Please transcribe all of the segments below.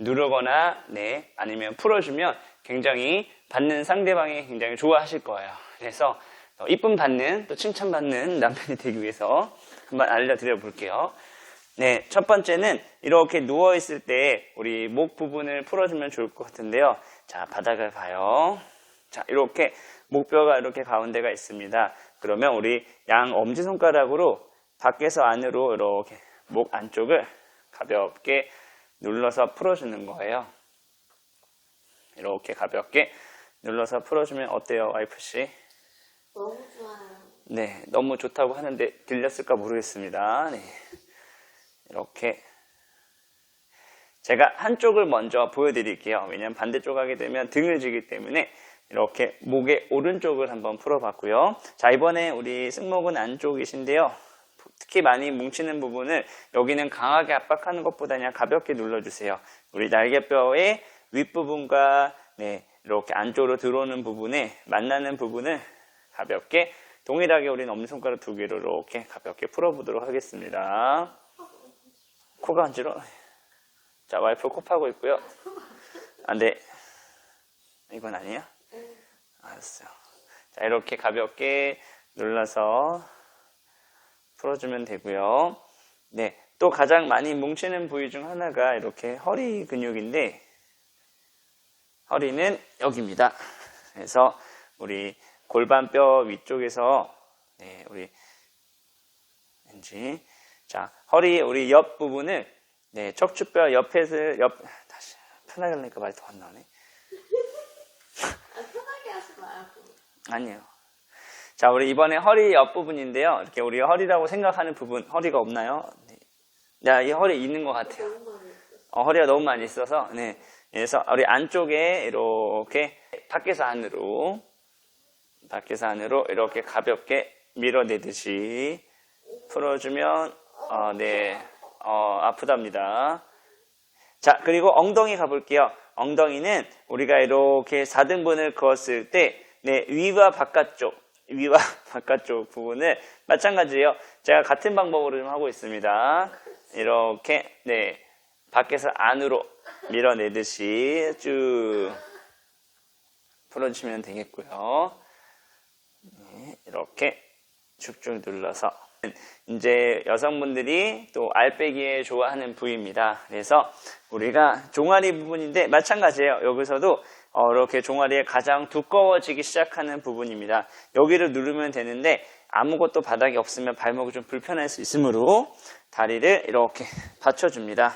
누르거나 네 아니면 풀어주면 굉장히 받는 상대방이 굉장히 좋아하실 거예요. 그래서 더 이쁨 받는 또 칭찬받는 남편이 되기 위해서 한번 알려드려 볼게요. 네, 첫 번째는 이렇게 누워 있을 때 우리 목 부분을 풀어주면 좋을 것 같은데요. 자, 바닥을 봐요. 자, 이렇게 목뼈가 이렇게 가운데가 있습니다. 그러면 우리 양 엄지손가락으로 밖에서 안으로 이렇게 목 안쪽을 가볍게 눌러서 풀어주는 거예요. 이렇게 가볍게 눌러서 풀어주면 어때요, 와이프씨? 너무 좋아요. 네, 너무 좋다고 하는데 들렸을까 모르겠습니다. 네. 이렇게 제가 한쪽을 먼저 보여드릴게요. 왜냐하면 반대쪽 하게 되면 등을 지기 때문에 이렇게 목의 오른쪽을 한번 풀어봤고요. 자, 이번에 우리 승모근 안쪽이신데요. 특히 많이 뭉치는 부분을 여기는 강하게 압박하는 것보다 그냥 가볍게 눌러주세요. 우리 날개뼈의 윗부분과 네, 이렇게 안쪽으로 들어오는 부분에 만나는 부분을 가볍게 동일하게 우리는 엄지손가락 두 개로 이렇게 가볍게 풀어보도록 하겠습니다. 코가 간지러? 자, 와이프 코 파고 있고요. 안 돼. 이건 아니야? 알았어요. 자, 이렇게 가볍게 눌러서 풀어주면 되고요. 네. 또 가장 많이 뭉치는 부위 중 하나가 이렇게 허리 근육인데, 허리는 여기입니다. 그래서 우리 골반뼈 위쪽에서, 네, 우리, 왠지, 자, 허리 우리 옆 부분을, 네, 척추뼈 옆에서, 옆, 다시, 편하게 하려니까 말이 더 안 나오네. 아, 편하게 하지 마요. 아니에요. 자, 우리 이번에 허리 옆부분인데요. 이렇게 우리 허리라고 생각하는 부분, 허리가 없나요? 네. 야, 이 허리 있는 것 같아요. 어, 허리가 너무 많이 있어서, 네. 그래서 우리 안쪽에 이렇게 밖에서 안으로, 밖에서 안으로 이렇게 가볍게 밀어내듯이 풀어주면, 어, 네, 어, 아프답니다. 자, 그리고 엉덩이 가볼게요. 엉덩이는 우리가 이렇게 4등분을 그었을 때, 네, 위와 바깥쪽, 위와 바깥쪽 부분을 마찬가지예요. 제가 같은 방법으로 좀 하고 있습니다. 이렇게, 네, 밖에서 안으로 밀어내듯이 쭉 풀어주시면 되겠고요. 네, 이렇게 쭉쭉 눌러서 이제 여성분들이 또 알배기에 좋아하는 부위입니다. 그래서 우리가 종아리 부분인데 마찬가지예요. 여기서도 어, 이렇게 종아리에 가장 두꺼워지기 시작하는 부분입니다. 여기를 누르면 되는데 아무것도 바닥이 없으면 발목이 좀 불편할 수 있으므로 다리를 이렇게 받쳐줍니다.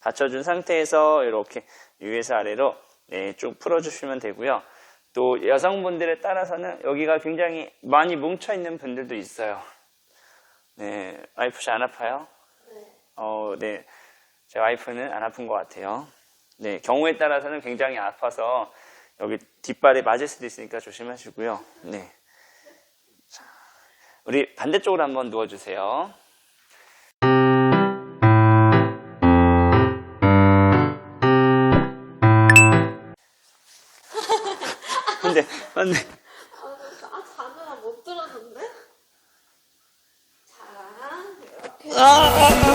받쳐준 상태에서 이렇게 위에서 아래로 네, 쭉 풀어주시면 되고요. 또 여성분들에 따라서는 여기가 굉장히 많이 뭉쳐있는 분들도 있어요. 네, 와이프씨 안 아파요? 네. 어, 네. 제 와이프는 안 아픈 것 같아요. 네, 경우에 따라서는 굉장히 아파서 여기 뒷발에 맞을 수도 있으니까 조심하시고요. 네. 자, 우리 반대쪽으로 한번 누워주세요. 근데, 근데, 아, 나 자느라 못 들었는데? 자, 이